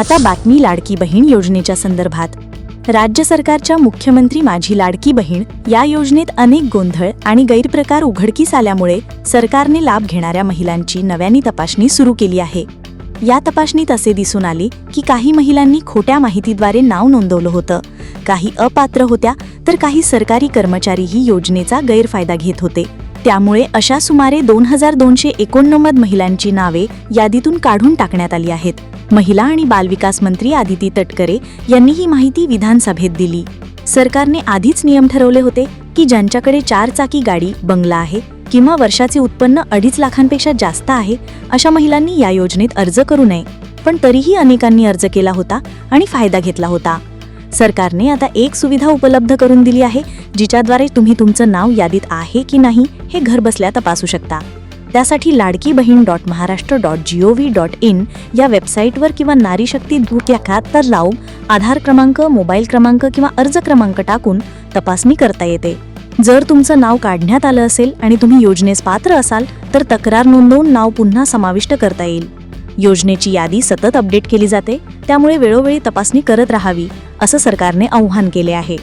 आता बातमी लाडकी बहीण योजनेच्या संदर्भात. राज्य सरकारच्या मुख्यमंत्री माझी लाडकी बहीण या योजनेत अनेक गोंधळ आणि गैरप्रकार उघडकीस आल्यामुळे सरकारने लाभ घेणाऱ्या महिलांची नव्याने तपासणी सुरू केली आहे. या तपासणीत असे दिसून आले की काही महिलांनी खोट्या माहितीद्वारे नाव नोंदवलं होतं. काही अपात्र होत्या तर काही सरकारी कर्मचारीही योजनेचा गैरफायदा घेत होते. त्यामुळे अशा सुमारे दोन हजार दोनशे एकोणनव्वद महिलांची नावे यादीतून काढून टाकण्यात आली आहेत. महिला आणि बालविकास मंत्री आदिती तटकरे यांनी ही माहिती विधानसभेत दिली. सरकारने आधीच नियम ठरवले होते की ज्यांच्याकडे चार चाकी गाडी बंगला आहे किंवा वर्षाचे उत्पन्न अडीच लाखांपेक्षा जास्त आहे अशा महिलांनी या योजनेत अर्ज करू नये. पण तरीही अनेकांनी अर्ज केला होता आणि फायदा घेतला होता. सरकारने आता एक सुविधा उपलब्ध करून दिली आहे जिच्याद्वारे तुम्ही तुमचं नाव यादीत आहे की नाही हे घरबसल्या तपासू शकता. त्यासाठी Ladki Bahin dot Maharashtra dot G O V dot in या वेबसाईटवर किंवा नारीशक्ती दूत या खात्यात लावून आधार क्रमांक मोबाईल क्रमांक किंवा अर्ज क्रमांक टाकून तपासणी करता येते. जर तुमचं नाव काढण्यात आलं असेल आणि तुम्ही योजनेस पात्र असाल तर तक्रार नोंदवून नाव पुन्हा समाविष्ट करता येईल. योजनेची यादी सतत अपडेट केली जाते त्यामुळे वेळोवेळी तपासणी करत राहावी. असं सरकारने आव्हान केले आहे.